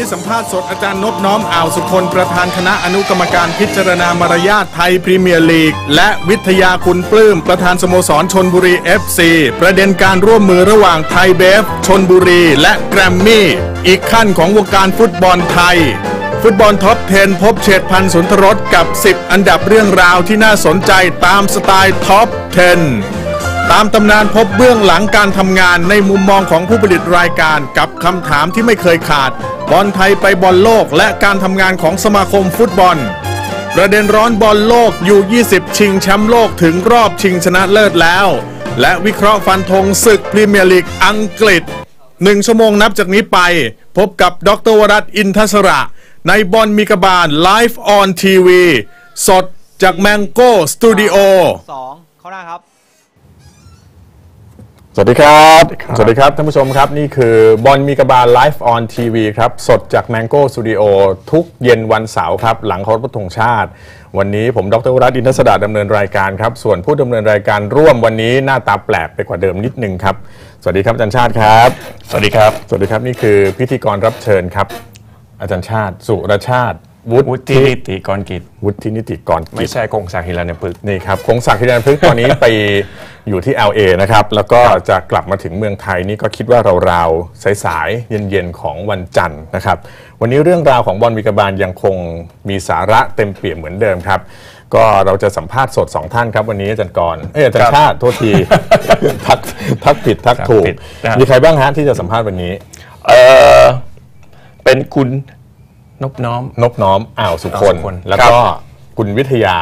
นี้สัมภาษณ์สดอาจารย์นบน้อมอ่าวสุคนประธานคณะอนุกรรมการพิจารณามารยาทไทยพรีเมียร์ลีก และวิทยาคุณปลื้มประธานสโมสรชนบุรี FC ประเด็นการร่วมมือระหว่างไทยเบฟชนบุรีและแกรมมี่ อีกขั้นของวงการฟุตบอลไทยฟุตบอลท็อป 10 พบเฉดพันธ์สุนทรสกับ 10 อันดับเรื่องราวที่น่าสนใจตามสไตล์ท็อป 10 ตามตำนานพบเบื้องหลังการทำงานในมุมมองของผู้ผลิตรายการกับคำถามที่ไม่เคยขาด บอลไทยไปบอลโลกและการทำงานของสมาคมฟุตบอล ประเด็นร้อนบอลโลกอยู่ 20 ชิงแชมป์โลกถึงรอบชิงชนะเลิศแล้ว และวิเคราะห์ฟันธงศึกพรีเมียร์ลีกอังกฤษหนึ่งชั่วโมงนับจากนี้ไป พบกับดรวรัตอินทศระ ในบอลมีกบาลไลฟ์ออนทีวีสดจากแมงโก้สตูดิโอสองเขาหน้าครับ สวัสดีครับ สวัสดีครับ ท่านผู้ชมครับ นี่คือบอลมีกบาลไลฟ์ออนทีวีครับ สดจาก Mango Studio ทุกเย็นวันเสาร์ครับ หลังเคารพธงชาติ วันนี้ผมดรวรัตน์อินทศดาดำเนินรายการครับ ส่วนผู้ดำเนินรายการร่วมวันนี้หน้าตาแปลกไปกว่าเดิมนิดนึงครับ สวัสดีครับอาจารย์ชาติครับ สวัสดีครับ สวัสดีครับนี่คือพิธีกรรับเชิญครับ อาจารย์ชาติ สุรชาติ วุวุฒิฒินิติกรกิจ วุฒินิติกรกิไม่จใช่กงศักดิ์ฮิรัญพฤกษ์นี่ครับคงศักดิ์ฮิรันพฤกษ์ตอนนี้ไปอยู่ที่ LA นะครับ แล้วก็จะกลับมาถึงเมืองไทยนี่ก็คิดว่าเราวๆสายๆเย็นๆของวันจันทร์นะครับ วันนี้เรื่องราวของบอลวิกบาลยังคงมีสาระเต็มเปี่ยมเหมือนเดิมครับ ก็เราจะสัมภาษณ์สดสองท่านครับ วันนี้อาจารย์กรณ์เอ้ยอาจารย์ชาติโทษทีทักทักผิดทักถูกมีใครบ้างฮะที่จะสัมภาษณ์วันนี้ เออเป็นคุณ นบน้อม นบน้อมอ่าวสุคนอ่าวสุคนแล้วก็คุณวิทยา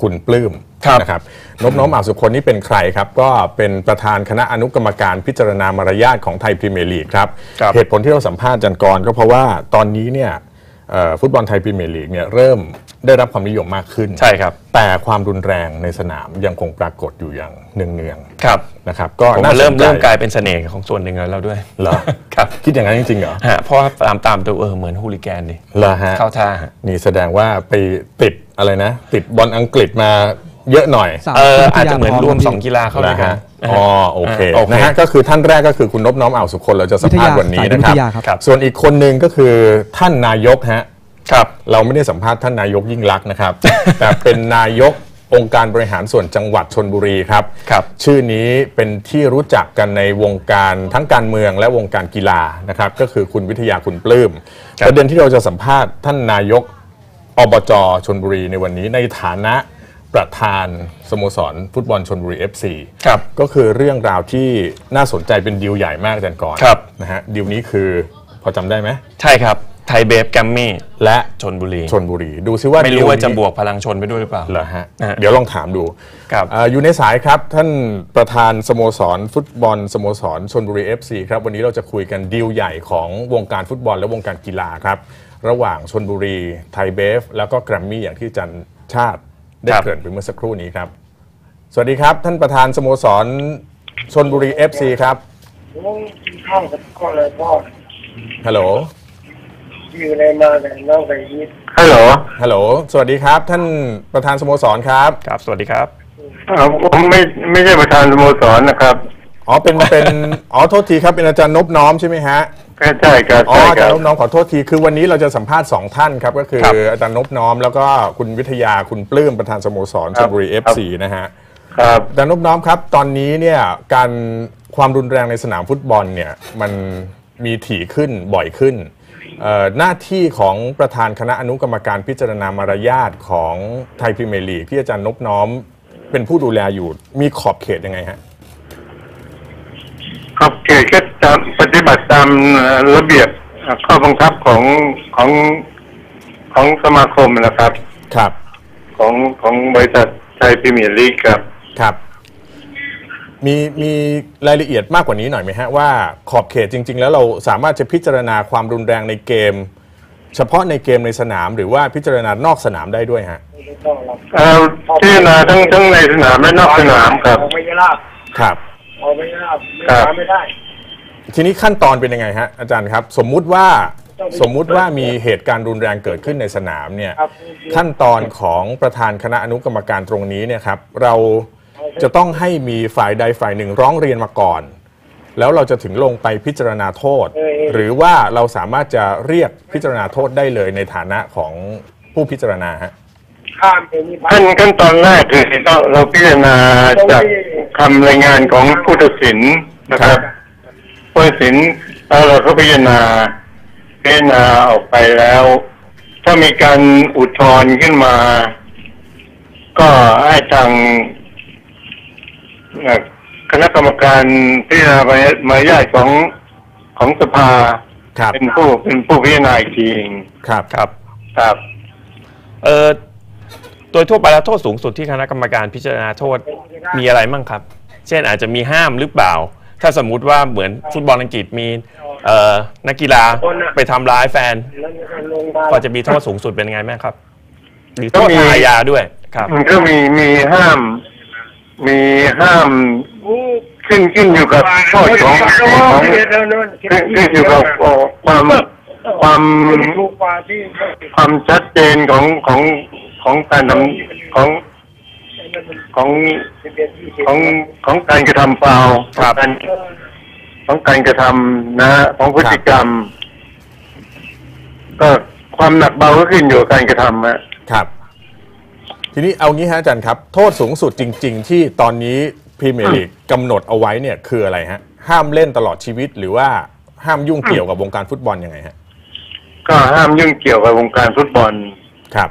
คุณปลื้มครับ นะครับนบน้อมอ่าวสุคนนี่เป็นใครครับ ก็เป็นประธานคณะอนุกรรมการพิจารณามารยาทของไทยพรีเมียร์ลีกครับครับ เหตุผลที่เราสัมภาษณ์จันกรก็เพราะว่าตอนนี้เนี่ยเอ่อฟุตบอลไทยพรีเมียร์ลีกเนี่ยเริ่ม ได้รับความนิยมมากขึ้น ใช่ครับ แต่ความรุนแรงในสนามยังคงปรากฏอยู่อย่างเนืองครับๆนะครับก็ผมน่าว่าเริ่มสนใจเริ่มกลายเป็นเสน่ห์ของส่วนหนึ่งแล้วด้วยเหรอครับคิดอย่างนั้นจริงๆเหรอฮะเพราะว่าตามตามดูเออเหมือนฮูลิแกนดิเหรอฮะเข้าท่าฮะนี่แสดงว่าไปติดอะไรนะ ติดบอลอังกฤษมาเยอะหน่อยสามเออวิทยาอาจจะเหมือนพร้อมรวมพี่สองกีฬาเข้าด้วยกันนะฮะอ๋อโอเคโอเคนะฮะก็คือท่านแรกก็คือคุณนบน้อมอ่าวสุคนเราจะสัมภาษณ์วันนี้นะครับวิทยาครับส่วนอีกคนหนึ่งก็คือท่านนายกฮะ ครับ เราไม่ได้สัมภาษณ์ท่านนายกยิ่งรักษณ์นะครับ แต่เป็นนายกองค์การบริหารส่วนจังหวัดชนบุรีครับ ครับ ชื่อนี้เป็นที่รู้จักกันในวงการทั้งการเมืองและวงการกีฬานะครับ ก็คือคุณวิทยาคุณปลื้มครับ ประเด็นที่เราจะสัมภาษณ์ท่านนายกอบจชนบุรีในวันนี้ในฐานะประธานสโมสรฟุตบอลชนบุรี FC ครับ ก็คือเรื่องราวที่น่าสนใจเป็นดีลใหญ่มากอาจารย์ก่อนครับ นะฮะดีลนี้คือพอจำได้ไหม ใช่ครับ ไทยเบฟแกมมี่และชนบุรีชนบุรี ดูซิว่าไม่รู้ว่าดีลนี้จะบวกพลังชนไปด้วยหรือเปล่าเหรอฮะนะฮะเดี๋ยวลองถามดูครับเอ่ออยู่ในสายครับท่านประธานสโมสร ฟุตบอลสโมสรชนบุรี FC ครับวันนี้เราจะคุยกันดีลใหญ่ของวงการฟุตบอลและวงการกีฬาครับ ระหว่างชนบุรี ไทยเบฟ แล้วก็แกรมมี่อย่างที่อาจันชาติได้ครับเกริ่นไปเมื่อสักครู่นี้ครับ สวัสดีครับ ท่านประธานสโมสรชนบุรี FC ครับผมกินข้าวกับพ่อเลยพ่อฮัลโหล อยู่ในมาแต่น้องไปยิดฮัลโหลฮัลโหล สวัสดีครับ ท่านประธานสโมสรครับ ครับ สวัสดีครับผมไม่ไม่ใช่ประธานสโมสรนะครับอ๋อ เป็น เป็น อ๋อ โทษทีครับ เป็นอาจารย์นบน้อมใช่ไหมฮะใช่ครับอ๋อ ใช่อาคจารรับย์นบน้อมขอโทษที คือวันนี้เราจะสัมภาษณ์สองท่านครับ ก็คือครับอาจารย์นบน้อม แล้วก็คุณวิทยา คุณปลื้มประธานสโมสรชครัลบบุรีครับ FC นะฮะ ครับ อาจารย์นบน้อมครับ ตอนนี้เนี่ย การความรุนแรงในสนามฟุตบอลเนี่ย มันมีถี่ขึ้นบ่อยขึ้นเอ่อ หน้าที่ของประธานคณะอนุกรรมการพิจารณามารยาทของไทยพรีเมียร์ลีกที่อาจารย์นบน้อม เป็นผู้ดูแลอยู่มีขอบเขตยังไงฮะครับเกตก็ตามปฏิบัติตามระเบียบข้อบังคับของของของสมาคมนะครับ ครับ ของของบริษัทไทยพรีเมียร์ลีกครับครับ มีมีรายละเอียดมากกว่านี้หน่อยไหมฮะว่าขอบเขตจริง ๆ แล้วเราสามารถจะพิจารณาความรุนแรงในเกม เฉพาะในเกมในสนามหรือว่าพิจารณานอกสนามได้ด้วยฮะเอ่อพิจารณาทั้งทั้งในสนามและนอกสนามครับไม่ยากครับเอาไม่ยากไม่ครับหาไม่ได้ ทีนี้ขั้นตอนเป็นยังไงฮะอาจารย์ครับ สมมุติว่าสมมุติว่ามีเหตุการณ์รุนแรงเกิดขึ้นในสนามเนี่ยครับขั้นตอนของประธานคณะอนุกรรมการตรงนี้เนี่ยครับเรา จะต้องให้มีฝ่ายใดฝ่ายหนึ่งร้องเรียนมาก่อน แล้วเราจะถึงลงไปพิจารณาโทษ หรือว่าเราสามารถจะเรียกพิจารณาโทษได้เลยในฐานะของผู้พิจารณาฮะขั้นขั้นตอนแรกคือเราเราพิจารณาจากคำรายงานของผู้ตัดสินนะครับผู้ตัดสินแล้วเราก็พิจารณาพิจารณาออกไปแล้ว ถ้ามีการอุทธรณ์ขึ้นมา ก็ให้ทางเอ่อ คณะกรรมการพิจารณามารยาทของของสภาครับเป็นผู้เป็นผู้พิจารณาอีกทีเองครับครับครับเออโดยทั่วไปแล้วโทษสูงสุดที่คณะกรรมการพิจารณาโทษมีอะไรมั่งครับ เช่นอาจจะมีห้ามหรือเปล่า ถ้าสมมุติว่าเหมือนฟุตบอลอังกฤษมีเอ่อนักกีฬาไปทำร้ายแฟน ก็จะมีโทษสูงสุดเป็นไงแม่ครับหรือโทษทางอาญาด้วยครับ มันก็มีมีห้าม มีห้ามขึ้นขึ้นอยู่กับโทษของของขึ้นขึ้นอยู่กับความความความชัดเจนของของของการทำของของของของการกระทำฟาวล์ครับของการของการกระทำนะของพฤติกรรม ก็ความหนักเบาก็ขึ้นอยู่กับการกระทำฮะครับ ทีนี้เอางี้ฮะอาจารย์ครับ โทษสูงสุดจริง ๆ ที่ตอนนี้พรีเมียร์ลีกกำหนดเอาไว้เนี่ยคืออะไรฮะ ห้ามเล่นตลอดชีวิตหรือว่าห้ามยุ่งเกี่ยวกับวงการฟุตบอลยังไงฮะก็ห้ามยุ่งเกี่ยวกับวงการฟุตบอลครับ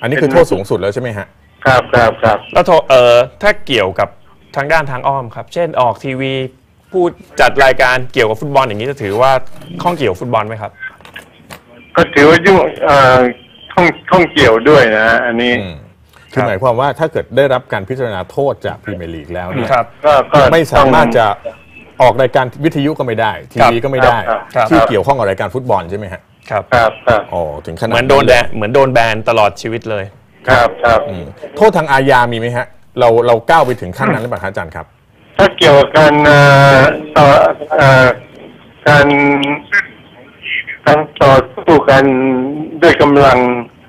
อันนี้คือโทษสูงสุดแล้วใช่ไหมฮะครับครับครับแล้วโทษเอ่อถ้าเกี่ยวกับทางด้านทางอ้อมครับ เช่นออกทีวีพูดจัดรายการเกี่ยวกับฟุตบอลอย่างนี้จะถือว่าข้องเกี่ยวฟุตบอลไหมครับ ก็ถือว่ายุ่งเอ่อ ท่องท่องเกี่ยวด้วยนะฮะอันนี้อืมคือหมายความว่าถ้าเกิดได้รับการพิจารณาโทษจากพรีเมียร์ลีกแล้วเนี่ยครับ ก็ก็ไม่สามารถจะออกรายการวิทยุก็ไม่ได้ ทีวีก็ไม่ได้ครับครับ ที่เกี่ยวข้องกับรายการฟุตบอลใช่ไหมฮะครับ ครับครับอ๋อถึงขนาดเหมือนโดนแบนเหมือนโดนแบนตลอดชีวิตเลย ครับครับ อืมโทษทางอาญามีไหมฮะ เราเราก้าวไปถึงขั้นนั้นหรือเปล่าครับอาจารย์ครับ ถ้าเกี่ยวกับการเอ่อต่อเอ่อการ การต่อสู้กันด้วยกำลัง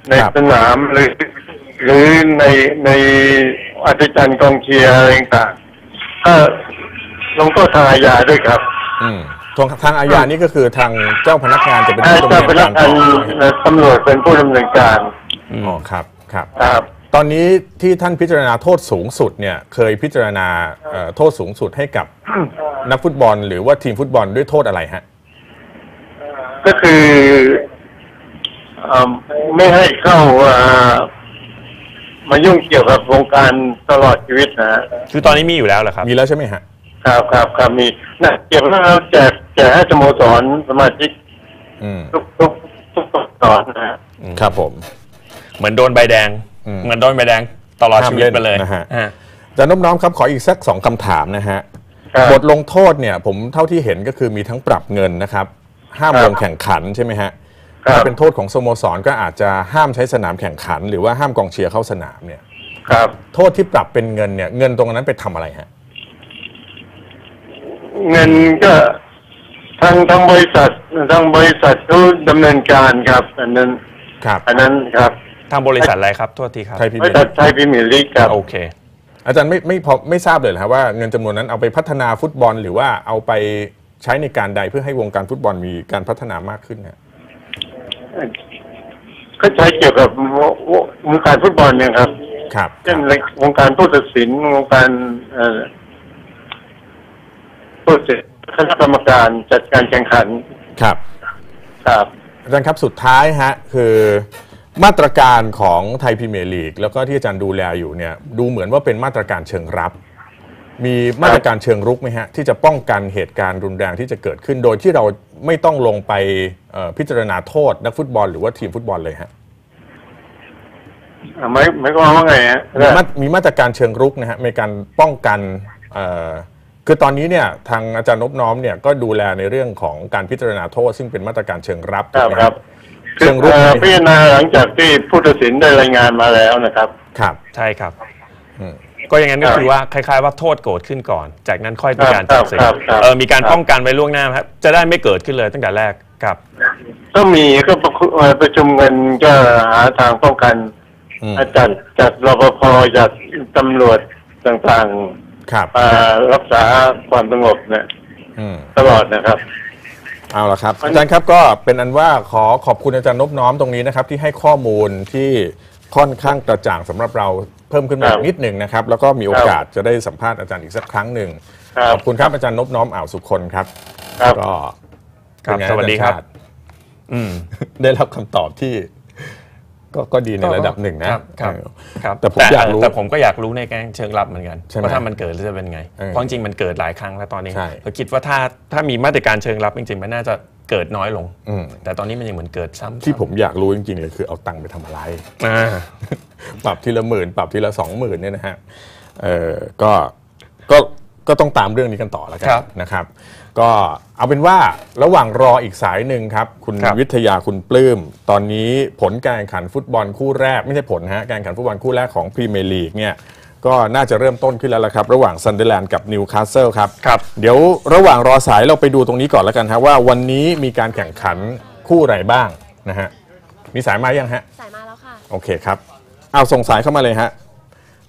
ในครับ สนามหรือหรือในในอัศจรรย์กองเชียร์อะไรต่างๆก็ลงโทษทางอาญาด้วยครับอืมทางทางอาญานี่ก็คือทางเจ้าพนักงานจะเป็นให้ผู้ดำเจ้าเนิพนนักากรงาต่นอใช่ไหมฮะและตำรวจเป็นผู้ดำเนินการอ๋อครับครับ ครับ ตอนนี้ที่ท่านพิจารณาโทษสูงสุดเนี่ยเคยพิจารณาเอ่อโทษสูงสุดให้กับนักฟุตบอล หรือว่าทีมฟุตบอลด้วยโทษอะไรฮะ ก็คือเอ่อไม่ให้เข้าเอ่อมายุ่งเกี่ยวกับวงการตลอดชีวิตนะฮะคือตอนนี้มีอยู่แล้วเหรอครับ มีแล้วใช่ไหมฮะครับครับครับมีนะเกี่ยวกับเราแจกแจกให้สโมสรสมาชิกอืมทุกทุกทุกสโมสรนะฮะครับผม เหมือนโดนใบแดงอืมเหมือนโดนใบแดงตลอดชีวิตไปเลยห้ามเล่นนะฮะอ่าอาจารย์นบน้อมครับขออีกสักสองคำถามนะฮะครับบทลงโทษเนี่ย ผมเท่าที่เห็นก็คือมีทั้งปรับเงินนะครับ ห้ามครับลงแข่งขันใช่ไหมฮะครับถ้าเป็นโทษของสโมสรก็อาจจะห้ามใช้สนามแข่งขัน หรือว่าห้ามกองเชียร์เข้าสนามเนี่ย ครับ โทษที่ปรับเป็นเงินเนี่ย เงินตรงนั้นไปทำอะไรฮะเงินก็ทางทางบริษัททางบริษัทเขาดำเนินการครับ อันนั้นครับ อันนั้นครับทางบริษัทอะไรครับโทษทีครับไทยพีบบีริษัทไทยพรีเมียร์ลีกครับโอเค อาจารย์ไม่ไม่พอไม่ทราบเลยเหรอครับว่าเงินจำนวนนั้นเอาไปพัฒนาฟุตบอลหรือว่าเอาไป ใช้ในการใดเพื่อให้วงการฟุตบอลมีการพัฒนามากขึ้นฮะก็ใช้เกี่ยวกับวววงการฟุตบอลเนี่ยครับ ครับเช่นในวงการผู้ตัดสินวงการเอ่อผู้ตัดสินคณะกรรมการจัดการแข่งขันครับ ครับอาจารย์ครับสุดท้ายฮะคือมาตรการของไทยพรีเมียร์ลีกแล้วก็ที่อาจารย์ดูแลอยู่เนี่ยดูเหมือนว่าเป็นมาตรการเชิงรับ มีมาตรการเชิงรุกไหมฮะ ที่จะป้องกันเหตุการณ์รุนแรงที่จะเกิดขึ้น โดยที่เราไม่ต้องลงไปเอ่อพิจารณาโทษนักฟุตบอลหรือว่าทีมฟุตบอลเลยฮะอ่าไม่ไม่ก็ว่าไงฮะมีมามีมาตรการเชิงรุกนะฮะในการป้องกันเอ่อคือตอนนี้เนี่ยทางอาจารย์นบน้อมเนี่ยก็ดูแลในเรื่องของการพิจารณาโทษ ซึ่งเป็นมาตรการเชิงรับครับถูกไหมครับเชิงรุกเอ่อพิจารณาหลังจากที่ผู้ตัดสินได้รายงานมาแล้วนะครับ ครับใช่ครับอืม ก็อย่างนั้นก็คือว่าคล้ายๆว่าโทษโกรธขึ้นก่อน จากนั้นค่อยมีการครัตับดสินครับครับ เออมีการครับป้องกันไว้ล่วงหน้าครับ จะได้ไม่เกิดขึ้นเลยตั้งแต่แรกครับ ก็มีก็ประคุเอ่อประชุมกันก็หาทางป้องกันอืม จัดจัดรปภจัดตำรวจต่างครับ ๆมารักษาความสงบเนี่ยอืม ตลอดนะครับ เอาละครับอาจารย์ครับก็เป็นอันว่าขอขอบคุณอาจารย์นบน้อมตรงนี้นะครับที่ให้ข้อมูลที่ค่อนข้างกระจ่างสำหรับเรา เพิ่มขึ้นมาครับนิดหนึ่งนะครับ แล้วก็มีโอกาสจะได้สัมภาษณ์อาจารย์อีกสักครั้งหนึ่งครับขอบคุณครับอาจารย์นบน้อมอ่าวสุคนครับครับก็ครับเป็นไงสวัสดีครับ อาจาย์ชาติอืม ได้รับคำตอบที่ ก็ก็ดีในระดับหนึ่งนะครับครับ เออ ครับแต่ผมอยากรู้แต่ผมก็อยากรู้ในแง่เชิงลับเหมือนกันใช่ไหมว่าถ้ามันเกิดแล้วจะเป็นไงเออเพราะจริงๆมันเกิดหลายครั้งแล้วตอนนี้ใช่ เราคิดว่าถ้าถ้ามีมาตรการเชิงลับจริงๆมันน่าจะ เกิดน้อยลงอืมแต่ตอนนี้มันยังเหมือนเกิดซ้ำๆที่ผมอยากรู้จริงๆเลยคือเอาตังค์ไปทำอะไรอ่าปรับทีละหมื่นปรับทีละสองหมื่นเนี่ยนะฮะเออก็ก็ก็ต้องตามเรื่องนี้กันต่อแล้วกัครับนะครับ ก็เอาเป็นว่าระหว่างรออีกสายหนึ่งครับ คุณครับวิทยาคุณปลื้ม ตอนนี้ผลการแข่งขันฟุตบอลคู่แรก ไม่ใช่ผลฮะการแข่งขันฟุตบอลคู่แรกของพรีเมียร์ลีกเนี่ย ก็น่าจะเริ่มต้นขึ้นแล้วละครับ ระหว่างซันเดอร์แลนด์กับนิวคาสเซิลครับครับ เดี๋ยวระหว่างรอสายเราไปดูตรงนี้ก่อนแล้วกันฮะว่าวันนี้มีการแข่งขันคู่ไหนบ้างนะฮะมีสายมายังฮะ สายมาแล้วค่ะ โอเคครับ เอาส่งสายเข้ามาเลยฮะ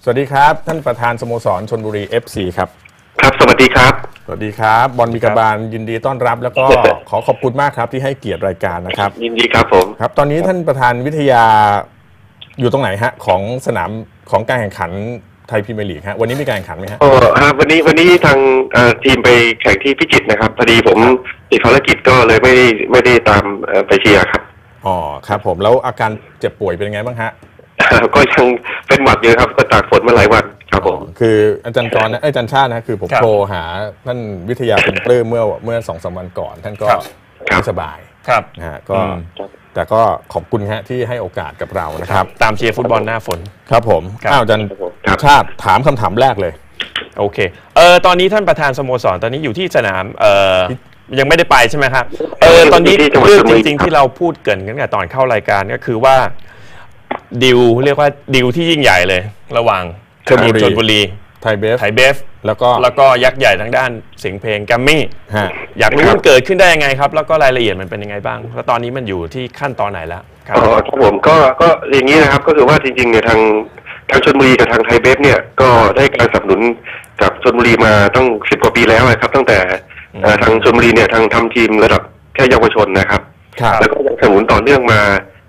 สวัสดีครับ ท่านประธานสโมสรชนบุรี FC ครับ ครับ สวัสดีครับ สวัสดีครับ บอลมีกระบาลยินดีต้อนรับ แล้วก็ขอขอบคุณมากครับที่ให้เกียรติรายการนะครับ ยินดีครับผม ครับ ตอนนี้ท่านประธานวิทยาอยู่ตรงไหนฮะของสนามของการแข่งขัน ไทยพรีเมียร์ลีกฮะวันนี้มีการแข่งขันไหมฮะโอ้ฮะวันนี้วันนี้ทางเอ่อทีมไปแข่งที่พิจิตรนะครับพอดีผมติดภารกิจก็เลยไม่ได้ไม่ได้ตามเอ่อไปเชียร์ครับอ๋อครับผมแล้วอาการเจ็บป่วยเป็นยังไงบ้างฮะก็ยังเป็นหวัดอยู่ครับก็ตากฝนมาหลายวันครับผมคืออาจารย์กรณ์นะเอ้ยอาจารย์ชาตินะคือผมครับโทรหาท่านวิทยาคุณปลื้มเมื่อเมื่อสองสามวันก่อน ท่านก็ครับครับไม่สบายครับนะฮะก็อืม แต่ก็ขอบคุณฮะที่ให้โอกาสกับเรานะครับ ตามเชียร์ฟุตบอลหน้าฝน ครับผมครับอ้าวอาจารย์ครับชาติถามคำถามแรกเลย โอเค เออตอนนี้ท่านประธานสโมสรตอนนี้อยู่ที่สนามเออยังไม่ได้ไปใช่ไหมครับ เออตอนนี้ที่จังหวัดเรื่องชลบุจรีริงครับๆที่เราพูดเกรินกันตั้งแต่ตอนเข้ารายการก็คือว่าดิวเรียกว่าดิวที่ยิ่งใหญ่เลย ระหว่างชลบุรีชลบุรีไทยเบฟไทยเบฟ แล้วก็แล้วก็ยักษ์ใหญ่ทางด้านเสียงเพลงแกรมมี่ฮะอยากรู้มันเกิดขึ้นได้ยังไงครับ แล้วก็รายละเอียดมันเป็นยังไงบ้าง แล้วตอนนี้มันอยู่ที่ขั้นตอนไหนแล้วครับอ๋อครับผมก็ก็อย่างนี้นะครับก็คือว่าจริงๆเนี่ยทางทางชนบุรีกับทางไทยเบฟเนี่ยก็ได้การสนับสนุนกับชนบุรีมาตั้งสิบกว่าปีแล้วนะครับ ตั้งแต่เอ่อทางชนบุรีเนี่ยทางทำทีมระดับแค่เยาวชนนะครับครับ แล้วก็ยังสนับสนุนต่อเนื่องมา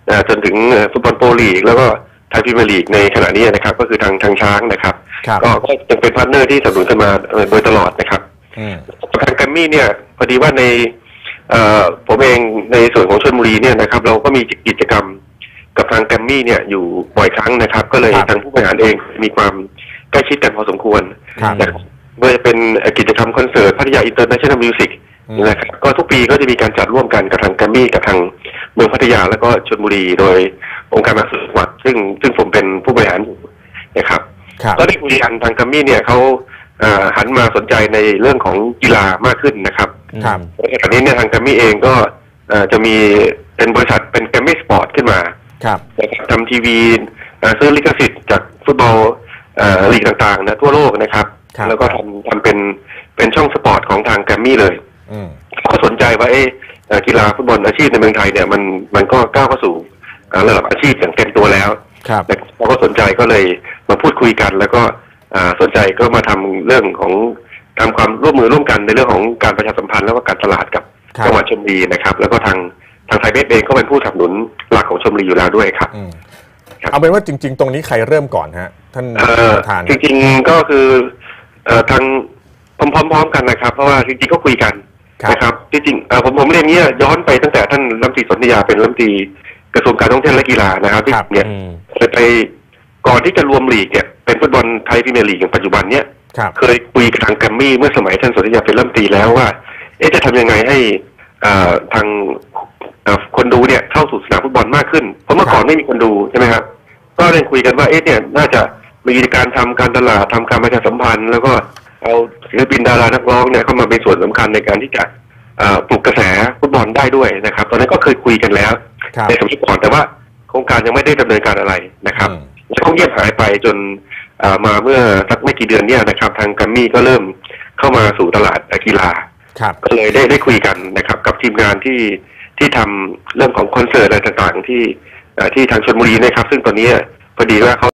เอ่อจนถึงเอ่อฟุตบอลโปรลีกแล้วก็ ไทยพรีเมียร์ลีกในขณะนี้นะครับ ก็คือทางทางช้างนะครับครับก็ก็ยังเป็นพาร์ทเนอร์ที่สนับสนุนกันมาเอ่อโดยตลอดนะครับอืมทางแกรมมี่เนี่ยพอดีว่าในเอ่อผมเองในส่วนของชลบุรีเนี่ยนะครับ เราก็มีกิจกรรมกับทางแกรมมี่เนี่ยอยู่บ่อยครั้งนะครับ ก็เลยครับทางผู้บริหารเองมีความใกล้ชิดกันพอสมควรครับนะครับเมื่อจะเป็นกิจกรรมคอนเสิร์ตพัทยาอินเตอร์เนชั่นแนลมิวสิกอืมนะครับก็ทุกปีก็จะมีการจัดร่วมกันกับทางแกรมมี่กับทางเมืองพัทยาแล้วก็ชลบุรีโดยองค์การมหาส่วนจังหวัด ซึ่งซึ่งผมเป็นผู้บริหารอยู่นะครับครับก็ได้คุยกันทางแกรมมี่เนี่ยเขาเอ่อหันมาสนใจในเรื่องของกีฬามากขึ้นนะครับครับในขณะนี้เนี่ยทางแกรมมี่เองก็เอ่อจะมีเป็นบริษัทเป็นแกรมมี่สปอร์ตขึ้นมาครับนะครับทำทีวีเอ่อซื้อลิขสิทธิ์จากฟุตบอลเอ่อลีกต่างๆนะทั่วโลกนะครับครับ แล้วก็ทำทำเป็นเป็นช่องสปอร์ตของทางแกรมมี่เลยอืมก็สนใจว่าเอ๊ะเอ่อกีฬาฟุตบอลอาชีพในเมืองไทยเนี่ยมันมันก็ก้าวเข้าสู่เอ่อ ระดับอาชีพอย่างเต็มตัวแล้วครับแต่เราก็สนใจก็เลยมาพูดคุยกัน แล้วก็อ่าสนใจก็มาทำเรื่องของทำความร่วมมือร่วมกันในเรื่องของการประชาสัมพันธ์แล้วก็การตลาดกับครับจังหวัดชลบุรีนะครับ แล้วก็ทางทางไทยเบสเองก็เป็นผู้สนับสนุนหลักของชลบุรีอยู่แล้วด้วยครับอืมครับเอาเป็นว่าจริง ๆ ตรงนี้ใครเริ่มก่อนฮะ ท่านเอ่อประธานจริง ๆก็คือเอ่อทางพร้อม ๆ กันนะครับ เพราะว่าจริงๆก็คุยกันครับนะครับที่จริงเอ่อผมผมเรียนเนี้ยย้อนไปตั้งแต่ท่านรัฐมนตรีสนธิยาเป็นรัฐมนตรี กระทรวงการท่องเที่ยวและกีฬานะครับที่ครับเนี่ยอืมเคยไปก่อนที่จะรวมลีกเนี่ยเป็นฟุตบอลไทยพรีเมียร์ลีกอย่างปัจจุบันเนี่ยครับเคยคุยกับทางแกรมมี่เมื่อสมัยท่านสนธิยาเป็นรัฐมนตรีแล้วว่า เอ๊ะจะทำยังไงให้อ่าทางเอ่อคนดูเนี่ยเข้าสู่สนามฟุตบอลมากขึ้น เพราะเมื่อก่อนไม่มีคนดูใช่ไหมครับก็ได้คุยกันว่าเอ๊ะเนี่ยน่าจะมีการทำการตลาดทำการประชาสัมพันธ์ แล้วก็เอาศิลปินดารานักร้องเนี่ยเข้ามาเป็นส่วนสำคัญในการที่จะอ่าปลุกกระแสฟุตบอลได้ด้วยนะครับ ตอนนั้นก็เคยคุยกันแล้วครับ ในสมัยก่อนแต่ว่าโครงการยังไม่ได้ดำเนินการอะไรนะครับอืมแล้วก็เงียบหายไปจนเอ่อมาเมื่อสักไม่กี่เดือนเนี่ยนะครับ ทางแกัมมี่ก็เริ่มเข้ามาสู่ตลาดกีฬาครับก็เลยได้ได้คุยกันนะครับ กับทีมงานที่ที่ทำเรื่องของคอนเสิร์ตอะไรต่างๆ ที่เอ่อที่ทางชลบุรีนะครับ ซึ่งตอนนี้พอดีว่าเขา